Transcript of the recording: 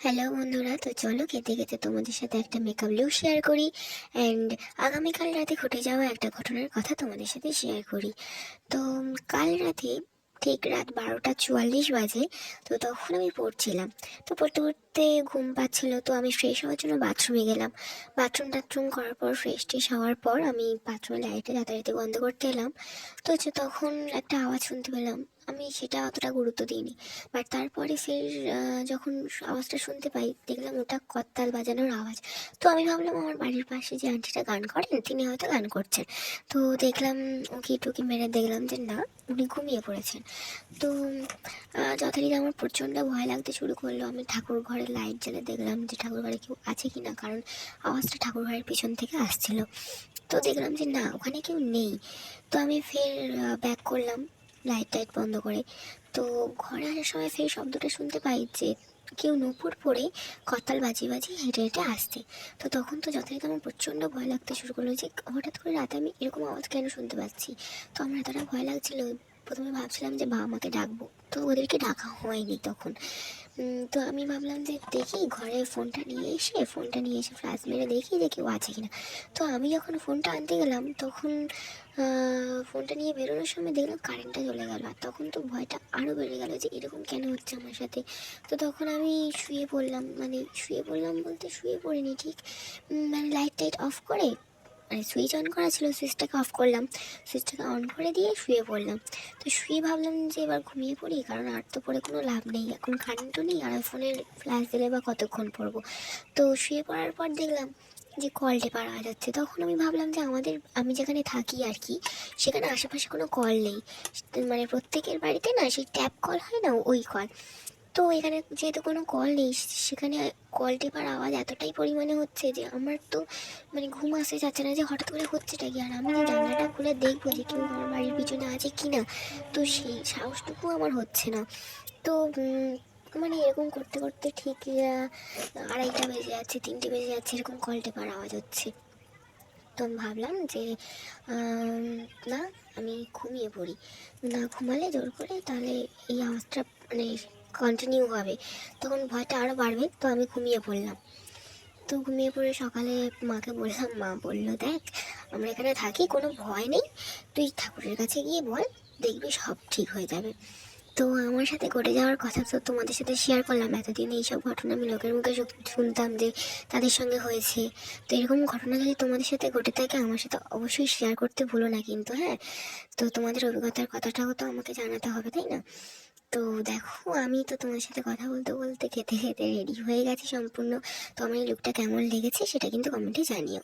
Hello বন্ধুরা। তো চলো খেতে খেতে তোমাদের সাথে একটা মেকআপ লুক শেয়ার করি অ্যান্ড আগামীকাল রাতে ঘটে যাওয়া একটা ঘটনার কথা তোমাদের সাথে শেয়ার করি। তো কাল রাতে ঠিক রাত বারোটা চুয়াল্লিশ বাজে, তো তখন আমি পড়ছিলাম। তো পড়তে পড়তে ঘুম পাচ্ছিল, তো আমি ফ্রেশ হওয়ার জন্য বাথরুমে গেলাম। বাথরুম টাথরুম করার পর ফ্রেশ ট্রেশ হওয়ার পর আমি বাথরুমের লাইটে যাতায়াতে বন্ধ করতে এলাম। তো তখন একটা আওয়াজ শুনতে পেলাম আমি সেটা অতটা গুরুত্ব দিইনি। বাট তারপরে ফের যখন আওয়াজটা শুনতে পাই, দেখলাম ওটা করতাল বাজানোর আওয়াজ। তো আমি ভাবলাম, আমার বাড়ির পাশে যে আন্টিটা গান করেন, তিনি হয়তো গান করছেন। তো দেখলাম, উকি টুকি মেরে দেখলাম যে, না, উনি ঘুমিয়ে পড়েছেন। তো যথারীতি আমার প্রচণ্ড ভয় লাগতে শুরু করল। আমি ঠাকুর ঘরে লাইট জ্বালে দেখলাম যে, ঠাকুর ঘরে কেউ আছে কি না? কারণ আওয়াজটা ঠাকুর ঘরের পিছন থেকে আসছিল। তো দেখলাম যে, না, ওখানে কেউ নেই। তো আমি ফের ব্যাক করলাম। লাইট টাইট বন্ধ করে। তো ঘরে আসার সময় সেই শব্দটা শুনতে পাই যে কেউ নূপুর পরে কতাল বাজি বাজি হেঁটে হেঁটে আসছে। তো তখন তো যথারীতি আমার প্রচণ্ড ভয় লাগতে শুরু করল যে হঠাৎ করে রাতে আমি এরকম আওয়াজ কেন শুনতে পাচ্ছি? তো আমার এতটা ভয় লাগছিল, প্রথমে ভাবছিলাম যে বাবা মাকে ডাকবো। তো ওদেরকে ডাকা হয়নি তখন। তো আমি ভাবলাম যে দেখি ঘরে ফোনটা নিয়ে এসে, ফোনটা নিয়ে এসে ফ্ল্যাশ মেরে দেখি যে কেউ আছে কিনা। তো আমি যখন ফোনটা আনতে গেলাম, তখন ফোনটা নিয়ে বেরোনোর সময় দেখলাম কারেন্টটা চলে গেল। আর তখন তো ভয়টা আরও বেড়ে গেল যে এরকম কেন হচ্ছে আমার সাথে? তো তখন আমি শুয়ে পড়লাম মানে শুয়ে পড়লাম বলতে শুয়ে পড়িনি, ঠিক? মানে লাইট টাইট অফ করে মানে সুইচ অন করা ছিল সুইচটাকে অফ করলাম। সুইচটাকে অন করে দিয়ে শুয়ে পড়লাম। তো শুয়ে ভাবলাম যে এবার ঘুমিয়ে পড়ি, কারণ আর তো পরে কোনো লাভ নেই। এখন কারেন্টও নেই, আর ফোনের ফ্ল্যাশ দিলে বা কতক্ষণ পড়ব? তো শুয়ে পড়ার পর দেখলাম যে কল টেপার হচ্ছে তখন আমি ভাবলাম যে আমাদের, আমি যেখানে থাকি আর কি, সেখানে আশেপাশে কোনো কল নেই। মানে প্রত্যেকের বাড়িতে না সেই ট্যাপ কল হয় না, ওই কল তো এখানে যেহেতু কোনো কল নেই সেখানে কল টেপার আওয়াজ এতটাই পরিমাণে হচ্ছে যে আমার তো মানে ঘুম আসতে যাচ্ছে না যে হঠাৎ করে হচ্ছেটা কি? আর আমি জানলাটা খুলে দেখব যে কেউ আমার বাড়ির পিছনে আছে কি না তো সেই সাহসটুকু আমার হচ্ছে না। তো মানে এরকম করতে করতে ঠিক আড়াইটা বেজে যাচ্ছে, তিনটে বেজে যাচ্ছে, এরকম কল টেপার আওয়াজ হচ্ছে। তো আমি ভাবলাম যে না, আমি ঘুমিয়ে পড়ি। না ঘুমালে জোর করে তাহলে এই আওয়াজটা মানে কন্টিনিউ হবে। তখন ভয়টা আরও বাড়বে, তো আমি ঘুমিয়ে পড়লাম। তো ঘুমিয়ে পড়ে সকালে মাকে বললাম, মা বলল, দেখ, আমরা এখানে থাকি, কোনো ভয় নেই। তুই ঠাকুরের কাছে গিয়ে বল, দেখবি সব ঠিক হয়ে যাবে। তো আমার সাথে ঘটে যাওয়ার কথা তো তোমাদের সাথে শেয়ার করলাম। এতদিন এইসব ঘটনা আমি লোকের মুখে শুনতাম যে তাদের সঙ্গে হয়েছে। তো এরকম ঘটনা যদি তোমাদের সাথে ঘটে থাকে, আমার সাথে অবশ্যই শেয়ার করতে ভুলো না কিন্তু হ্যাঁ? তো তোমাদের অভিজ্ঞতার কথাটাও তো আমাকে জানাতে হবে, তাই না? তো দেখো, আমি তো তোমার সাথে কথা বলতে বলতে খেতে খেতে রেডি হয়ে গেছি সম্পূর্ণ। তো আমার এই লুকটা কেমন লেগেছে সেটা কিন্তু কমেন্টে জানিও।